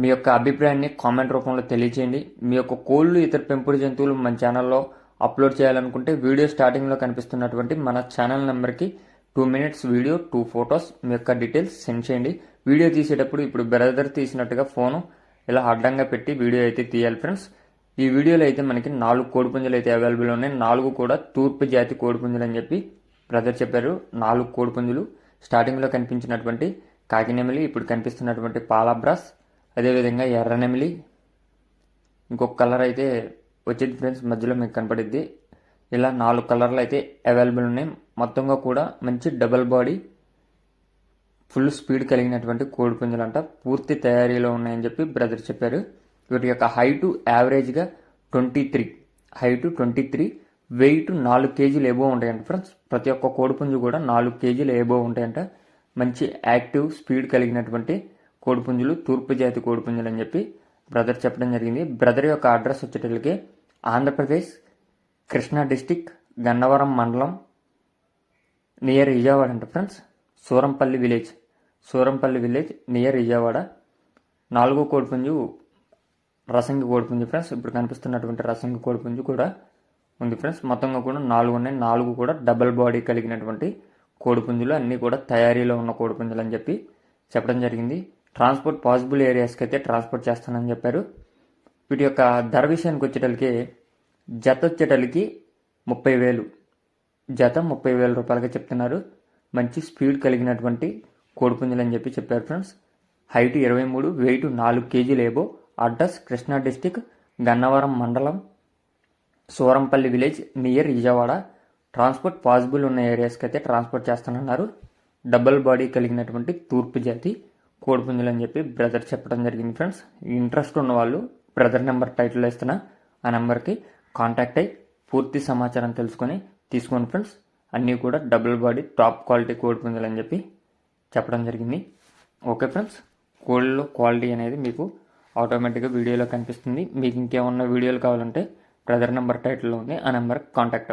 మీ యొక్క అభిప్రాయాన్ని కామెంట్ రూపంలో తెలియచేయండి. మీ యొక్క కోళ్ళు ఇతర పెంపుడు జంతువులు మన ఛానల్లో అప్లోడ్ చేయాలనుకుంటే వీడియో స్టార్టింగ్లో కనిపిస్తున్నటువంటి మన ఛానల్ నెంబర్కి two minutes video two photos మీ యొక్క డీటెయిల్స్ సెండ్ చేయండి. వీడియో తీసేటప్పుడు ఇప్పుడు బ్రదర్ తీసినట్టుగా ఫోను ఇలా అడ్డంగా పెట్టి వీడియో అయితే తీయాలి ఫ్రెండ్స్. ఈ వీడియోలో అయితే మనకి నాలుగు కోడిపుంజలు అయితే అవైలబుల్ ఉన్నాయి. నాలుగు కూడా తూర్పు జాతి కోడిపుంజలు అని చెప్పి బ్రదర్ చెప్పారు. నాలుగు కోడిపుంజులు స్టార్టింగ్లో కనిపించినటువంటి కాకినెమిలి ఇప్పుడు కనిపిస్తున్నటువంటి పాలాబ్రాస్ అదేవిధంగా ఎర్రనెమిలి. ఇంకొక కలర్ అయితే వచ్చేది ఫ్రెండ్స్ మధ్యలో మీకు కనపడిద్ది. ఇలా నాలుగు కలర్లు అయితే అవైలబుల్ ఉన్నాయి. మొత్తంగా కూడా మంచి డబల్ బాడీ ఫుల్ స్పీడ్ కలిగినటువంటి కోడి పుంజులు అంట పూర్తి తయారీలో ఉన్నాయని చెప్పి బ్రదర్ చెప్పారు. వీటి యొక్క హైటు యావరేజ్గా twenty three. Height twenty three weight నాలుగు కేజీలు ఏబో ఉంటాయంట ఫ్రెండ్స్. ప్రతి ఒక్క కోడిపుంజు కూడా నాలుగు కేజీలు ఏబో ఉంటాయంట. మంచి యాక్టివ్ స్పీడ్ కలిగినటువంటి కోడిపుంజులు తూర్పు జాతి కోడిపుంజులు అని చెప్పి బ్రదర్ చెప్పడం జరిగింది. బ్రదర్ యొక్క అడ్రస్ వచ్చేటప్పటికి ఆంధ్రప్రదేశ్ కృష్ణా డిస్టిక్ గన్నవరం మండలం నియర్ విజయవాడ అంట friends Surampalli village. Surampalli village near Vijayawada. నాలుగో కోడిపుంజు రసంగి కోడిపుంజు ఫ్రెండ్స్. ఇప్పుడు కనిపిస్తున్నటువంటి రసంగి కోడిపుంజు కూడా ఉంది ఫ్రెండ్స్. మొత్తంగా కూడా నాలుగు ఉన్నాయి. నాలుగు కూడా డబల్ బాడీ కలిగినటువంటి కోడిపుంజులు. అన్నీ కూడా తయారీలో ఉన్న కోడిపుంజులు అని చెప్పి చెప్పడం జరిగింది. ట్రాన్స్పోర్ట్ పాసిబుల్ ఏరియాస్కి అయితే ట్రాన్స్పోర్ట్ చేస్తానని చెప్పారు. వీటి యొక్క ధర విషయానికి వచ్చేటలకి జత వచ్చేటలకి ముప్పై వేలు. జత ముప్పై వేల రూపాయలుగా చెప్తున్నారు. మంచి స్పీడ్ కలిగినటువంటి కోడిపుంజలు అని చెప్పి చెప్పారు ఫ్రెండ్స్. హైట్ ఇరవై మూడు వెయిట్ నాలుగు కేజీలు ఏబో. అడ్రస్ కృష్ణా డిస్టిక్ గన్నవరం మండలం Surampalli village near Vijayawada. Transport possible ఉన్న ఏరియాస్కి అయితే ట్రాన్స్పోర్ట్ చేస్తానన్నారు. డబుల్ బాడీ కలిగినటువంటి తూర్పు జాతి. కోడిపుంజులు అని చెప్పి బ్రదర్ చెప్పడం జరిగింది ఫ్రెండ్స్ ఇంట్రెస్ట్ ఉన్న వాళ్ళు బ్రదర్ నెంబర్ టైటిల్ ఇస్తున్న ఆ నెంబర్కి కాంటాక్ట్ అయ్యి పూర్తి సమాచారం తెలుసుకొని తీసుకోండి ఫ్రెండ్స్ అన్నీ కూడా డబుల్ బాడీ టాప్ క్వాలిటీ కోడిపుంజులు అని చెప్పి చెప్పడం జరిగింది. ఓకే ఫ్రెండ్స్ కోళ్ళలో క్వాలిటీ అనేది మీకు ఆటోమేటిక్గా వీడియోలో కనిపిస్తుంది. మీకు ఇంకేమన్నా వీడియోలు కావాలంటే బ్రదర్ నెంబర్ టైటిల్లో ఉంది. ఆ నెంబర్కి కాంటాక్ట్